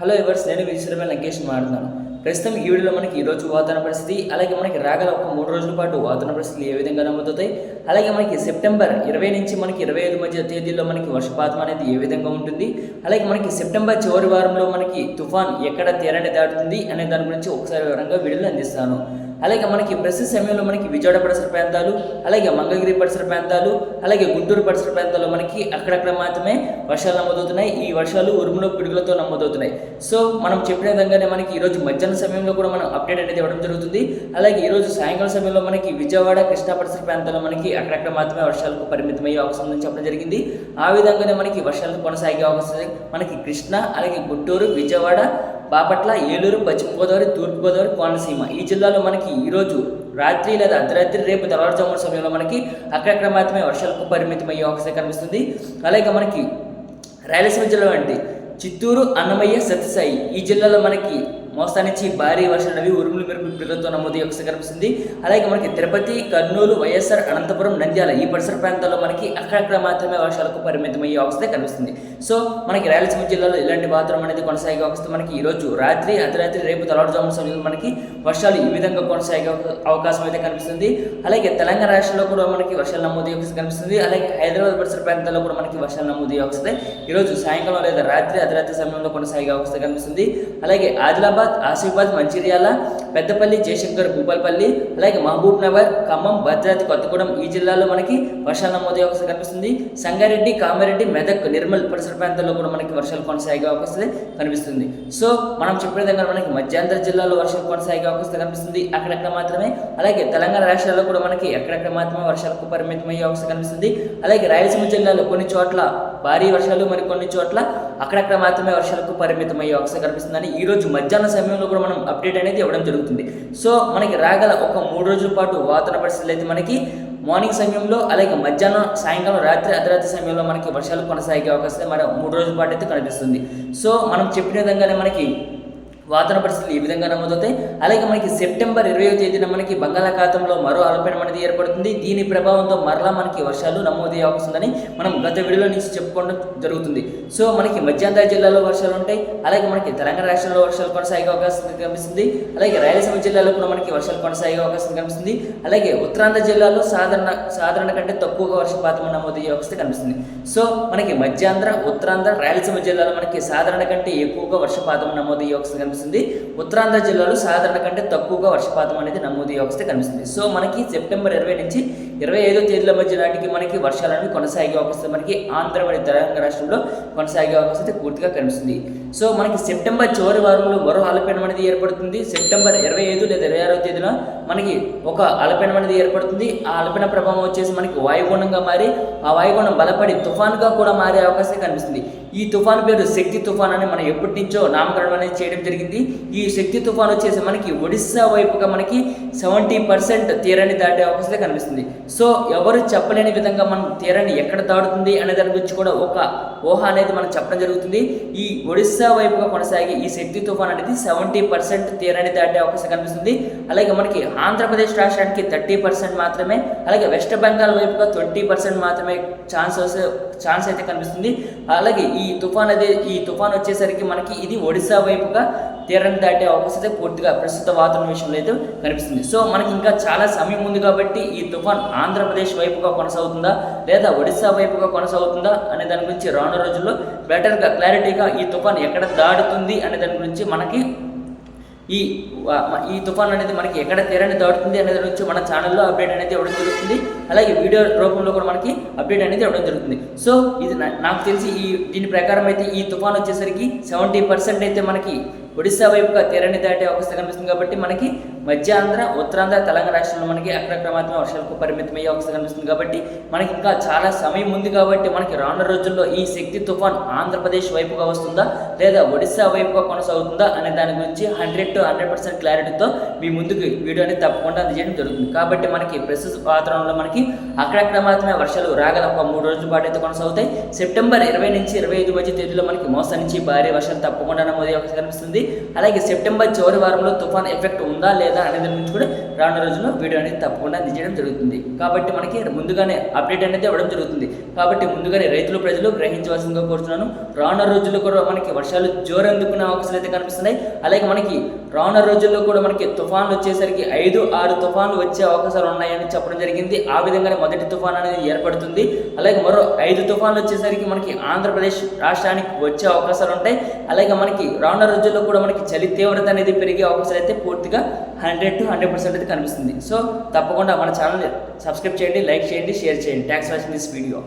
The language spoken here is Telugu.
హలో ఎవర్స్ నేను విశ్వరమైన లంకేష్ మాట్లాడుతున్నాను. ప్రస్తుతం ఈ వీడియోలో మనకి ఈరోజు వాతావరణ పరిస్థితి అలాగే మనకి రాగల ఒక మూడు రోజుల పాటు వాతావరణ పరిస్థితులు ఏ విధంగా నమోదవుతాయి అలాగే మనకి సెప్టెంబర్ ఇరవై నుంచి మనకి ఇరవై ఐదు మధ్య తేదీల్లో మనకి వర్షపాతం అనేది ఏ విధంగా ఉంటుంది? అలాగే మనకి సెప్టెంబర్ చివరి వారంలో మనకి తుఫాన్ ఎక్కడ తీరాన్ని దాటుతుంది అనే దాని గురించి ఒకసారి వివరంగా వీడియోలు అందిస్తాను. అలాగే మనకి ప్రస్తుత సమయంలో మనకి విజయవాడ పరిసర ప్రాంతాలు అలాగే మంగళగిరి పరిసర ప్రాంతాలు అలాగే గుంటూరు పరిసర ప్రాంతాల్లో మనకి అక్కడక్కడ మాత్రమే వర్షాలు నమోదవుతున్నాయి. ఈ వర్షాలు ఉరుములు పిడుగులతో నమోదవుతున్నాయి. సో మనం చెప్పిన విధంగానే మనకి ఈరోజు మధ్యాహ్న సమయంలో కూడా మనం అప్డేట్ అనేది ఇవ్వడం జరుగుతుంది. అలాగే ఈరోజు సాయంకాలం సమయంలో మనకి విజయవాడ కృష్ణా పరిసర ప్రాంతాల్లో మనకి అక్కడక్కడ మాత్రమే వర్షాలకు పరిమితమయ్యే అవకాశం ఉందని చెప్పడం జరిగింది. ఆ విధంగానే మనకి వర్షాలు కొనసాగే అవకాశం మనకి కృష్ణా అలాగే గుంటూరు విజయవాడ బాపట్ల ఏలూరు పశ్చిమ గోదావరి కోనసీమ ఈ జిల్లాలో మనకి ఈరోజు రాత్రి లేదా అర్ధరాత్రి రేపు తెల్లవారుజామున సమయంలో మనకి అక్కడక్కడ మాత్రమే వర్షాలకు పరిమితమయ్యే అవకాశం కనిపిస్తుంది. అలాగే మనకి రాయలసీమ జిల్లా వంటి చిత్తూరు అన్నమయ్య సత్యసాయి ఈ జిల్లాలో మనకి మోస్తా నుంచి భారీ వర్షాలు అవి ఉరుములు మెరుపులు పిడుగులతో నమోదు యొక్క కనిపిస్తుంది అలాగే మనకి తిరుపతి కర్నూలు వైఎస్ఆర్ అనంతపురం నంద్యాల ఈ పరిసర ప్రాంతాల్లో మనకి అక్కడక్కడ మాత్రమే వర్షాలకు పరిమితమయ్యే అవస్థ కనిపిస్తుంది. సో మనకి రాయలసీమ జిల్లాలో ఇలాంటి వాతావరణం అనేది కొనసాగే అవస్థ మనకి ఈ రోజు రాత్రి అర్ధరాత్రి రేపు తలవారుజామున సమయంలో మనకి వర్షాలు ఈ విధంగా కొనసాగే అవకాశం అయితే కనిపిస్తుంది. అలాగే తెలంగాణ రాష్ట్రంలో కూడా మనకి వర్షాలు నమోదు అవకాశం కనిపిస్తుంది. అలాగే హైదరాబాద్ పరిసర ప్రాంతాల్లో కూడా మనకి వర్షాలు నమోదు అవకాశం ఈరోజు సాయంకాలం లేదా రాత్రి అర్ధరాత్రి సమయంలో కొనసాగే అవకాశం కనిపిస్తుంది. అలాగే ఆదిలాబాద్ ఆసిఫాబాద్ మంచిర్యాల పెద్దపల్లి జయశంకర్ భూపాలపల్లి అలాగే మహబూబ్ నగర్ ఖమ్మం భద్రాద్రి కొత్తగూడెం ఈ జిల్లాలో మనకి వర్షాలు నమోదు అవకాశం కనిపిస్తుంది. సంగారెడ్డి కామారెడ్డి మెదక్ నిర్మల్ పరిసర ప్రాంతాల్లో కూడా మనకి వర్షాలు కొనసాగే అవకాశం కనిపిస్తుంది. సో మనం చెప్పిన విధంగా మనకి మధ్యాంధ్ర జిల్లాలో వర్షాలు కొనసాగే అవకాశం కనిపిస్తుంది అక్కడక్కడ మాత్రమే. అలాగే తెలంగాణ రాష్ట్రాల్లో కూడా మనకి ఎక్కడెక్కడ మాత్రమే వర్షాలకు పరిమితమయ్యే అవకాశం కనిపిస్తుంది. అలాగే రాయలసీమ జిల్లాలో కొన్ని చోట్ల భారీ వర్షాలు మరి కొన్ని చోట్ల అక్కడక్కడ మాత్రమే వర్షాలకు పరిమితమయ్యే అవకాశం కనిపిస్తుందని ఈ రోజు మధ్యాహ్న సమయంలో కూడా మనం అప్డేట్ అనేది ఇవ్వడం జరుగుతుంది. సో మనకి రాగల ఒక మూడు రోజుల పాటు వాతావరణ పరిస్థితులు అయితే మనకి మార్నింగ్ సమయంలో అలాగే మధ్యాహ్నం సాయంకాలం రాత్రి అర్ధరాత్రి సమయంలో మనకి వర్షాలు కొనసాగే అవకాశం మరి మూడు రోజుల పాటు అయితే కనిపిస్తుంది. సో మనం చెప్పిన విధంగానే మనకి వాతావరణ పరిస్థితులు ఈ విధంగా నమోదవుతాయి. అలాగే మనకి సెప్టెంబర్ ఇరవై తేదీన మనకి బంగాళాఖాతంలో మరో అల్పపీడనం అనేది ఏర్పడుతుంది. దీని ప్రభావంతో మరలా మనకి వర్షాలు నమోదయ్యే అవకాశం ఉందని మనం గత వీడియోలో నుంచి చెప్పుకోవడం జరుగుతుంది. సో మనకి మధ్యాంధ్ర జిల్లాలో వర్షాలు ఉంటాయి. అలాగే మనకి తెలంగాణ రాష్ట్రంలో వర్షాలు కొనసాగే అవకాశం కనిపిస్తుంది. అలాగే రాయలసీమ జిల్లాలో కూడా మనకి వర్షాలు కొనసాగే అవకాశం కనిపిస్తుంది. అలాగే ఉత్తరాంధ్ర జిల్లాలో సాధారణ సాధారణ కంటే తక్కువగా వర్షపాతం నమోదయ్యే అవకాశం కనిపిస్తుంది. సో మనకి మధ్యాంధ్ర ఉత్తరాంధ్ర రాయలసీమ జిల్లాలో మనకి సాధారణ కంటే ఎక్కువగా వర్షపాతం నమోదయ్యే అవకాశం కనిపిస్తుంది. ఉత్తరాంధ్ర జిల్లాలో సాధారణ కంటే తక్కువగా వర్షపాతం అనేది నమోదు అవకాశం కనిపిస్తుంది. సో మనకి సెప్టెంబర్ ఇరవై నుంచి ఇరవై ఐదో తేదీల మధ్య నాటికి మనకి వర్షాలను కొనసాగే అవకాశం మనకి ఆంధ్ర మరియు తెలంగాణ రాష్ట్రంలో కొనసాగే అవకాశం అయితే పూర్తిగా కనిపిస్తుంది. సో మనకి సెప్టెంబర్ చివరి వారంలో మరో అల్పపీడనం అనేది ఏర్పడుతుంది. సెప్టెంబర్ ఇరవై ఐదు లేదా ఇరవై ఆరో తేదీన మనకి ఒక అల్పపీడనం అనేది ఏర్పడుతుంది. ఆ అలపెన ప్రభావం వచ్చేసి మనకి వాయుగుణంగా మారి ఆ వాయుగుణం బలపడి తుఫాన్గా కూడా మారే అవకాశం కనిపిస్తుంది. ఈ తుఫాన్ పేరు శక్తి తుఫాన్ అని మనం ఎప్పటి నుంచో నామకరణం అనేది చేయడం జరిగింది. ఈ శక్తి తుఫాన్ వచ్చేసి మనకి ఒడిస్సా వైపుగా మనకి సెవెంటీ పర్సెంట్ తీరాన్ని దాటే అవకాశం కనిపిస్తుంది. సో ఎవరు చెప్పలేని విధంగా మనం తీరాన్ని ఎక్కడ దాటుతుంది అనే దాని గురించి కూడా ఒక ఊహ అనేది మనం చెప్పడం జరుగుతుంది. ఈ ఒడిస్సా వైపుగా కొనసాగే ఈ శక్తి తుఫాన్ అనేది సెవెంటీ పర్సెంట్ తీరాన్ని దాటే అవకాశం కనిపిస్తుంది. అలాగే మనకి ఆంధ్రప్రదేశ్ రాష్ట్రానికి థర్టీ పర్సెంట్ మాత్రమే అలాగే వెస్ట్ బెంగాల్ వైపుగా ట్వంటీ పర్సెంట్ మాత్రమే ఛాన్సెస్ ఛాన్స్ అయితే కనిపిస్తుంది. అలాగే ఈ తుఫాన్ అదే ఈ తుఫాన్ వచ్చేసరికి మనకి ఇది ఒడిశా వైపుగా తీరాన్ని దాటే అవకాశం అయితే పూర్తిగా ప్రస్తుత వాతావరణ విషయంలో అయితే కనిపిస్తుంది. సో మనకి ఇంకా చాలా సమయం ఉంది కాబట్టి ఈ తుఫాన్ ఆంధ్రప్రదేశ్ వైపుగా కొనసాగుతుందా లేదా ఒడిశా వైపుగా కొనసాగుతుందా అనే దాని గురించి రానున్న రోజుల్లో బెటర్గా క్లారిటీగా ఈ తుఫాన్ ఎక్కడ దాడుతుంది అనే దాని గురించి మనకి ఈ ఈ తుఫాన్ అనేది మనకి ఎక్కడ తీరాన్ని దాటుతుంది అనేది నుంచి మన ఛానల్లో అప్డేట్ అనేది ఇవ్వడం జరుగుతుంది. అలాగే వీడియో రూపంలో కూడా మనకి అప్డేట్ అనేది ఇవ్వడం జరుగుతుంది. సో ఇది నాకు తెలిసి ఈ దీని ప్రకారం అయితే ఈ తుఫాన్ వచ్చేసరికి సెవెంటీ పర్సెంట్ అయితే మనకి ఒడిశా వైపుగా తీరాన్ని దాటే అవకాశం కనిపిస్తుంది కాబట్టి మనకి మధ్యాంధ్ర ఉత్తరాంధ్ర తెలంగాణ రాష్ట్రంలో మనకి అక్కడక్కడ మాత్రమే వర్షాలకు పరిమితమయ్యే అవకాశం కనిపిస్తుంది కాబట్టి మనకి ఇంకా చాలా సమయం ఉంది కాబట్టి మనకి రానున్న రోజుల్లో ఈ శక్తి తుఫాన్ ఆంధ్రప్రదేశ్ వైపుగా వస్తుందా లేదా ఒడిశా వైపుగా కొనసాగుతుందా అనే దాని గురించి హండ్రెడ్ టు హండ్రెడ్ పర్సెంట్ క్లారిటీతో మీ ముందుకు వీడియో అనేది తప్పకుండా అందజేయడం జరుగుతుంది. కాబట్టి మనకి ప్రస్తుత వాతావరణంలో మనకి అక్కడక్కడ మాత్రమే వర్షాలు రాగల ఒక మూడు రోజుల పాటు అయితే కొనసాగుతాయి. సెప్టెంబర్ ఇరవై నుంచి ఇరవై ఐదు మధ్య తేదీలో మనకి మోసం నుంచి భారీ వర్షాలు తప్పకుండా నమోదయ్యే అవకాశం కనిపిస్తుంది. అలాగే సెప్టెంబర్ చివరి వారంలో తుఫాన్ ఎఫెక్ట్ ఉందా లేదా అనేది గురించి కూడా రానున్న రోజుల్లో వీడియో అనేది తప్పకుండా అందజేయడం జరుగుతుంది. కాబట్టి మనకి ముందుగానే అప్డేట్ అనేది ఇవ్వడం జరుగుతుంది. కాబట్టి ముందుగానే రైతులు ప్రజలు గ్రహించవలసిందిగా కోరుతున్నాను రానున్న రోజుల్లో కూడా మనకి వర్షాలు జోరందుకునే అవకాశాలు అయితే కనిపిస్తున్నాయి. అలాగే మనకి రానున్న రోజుల్లో కూడా మనకి తుఫాన్లు వచ్చేసరికి ఐదు ఆరు తుఫాన్లు వచ్చే అవకాశాలు ఉన్నాయని చెప్పడం జరిగింది. ఆ విధంగానే మొదటి తుఫాన్ అనేది ఏర్పడుతుంది. అలాగే మరో ఐదు తుఫాన్లు వచ్చేసరికి మనకి ఆంధ్రప్రదేశ్ రాష్ట్రానికి వచ్చే అవకాశాలు ఉంటాయి. అలాగే మనకి రానున్న రోజుల్లో కూడా మనకి చలి తీవ్రత అనేది పెరిగే అవకాశాలు అయితే పూర్తిగా హండ్రెడ్ టు హండ్రెడ్ పర్సెంట్ అయితే కనిపిస్తుంది. సో తప్పకుండా మన ఛానల్ సబ్స్క్రైబ్ చేయండి లైక్ చేయండి షేర్ చేయండి. Thanks watching this video.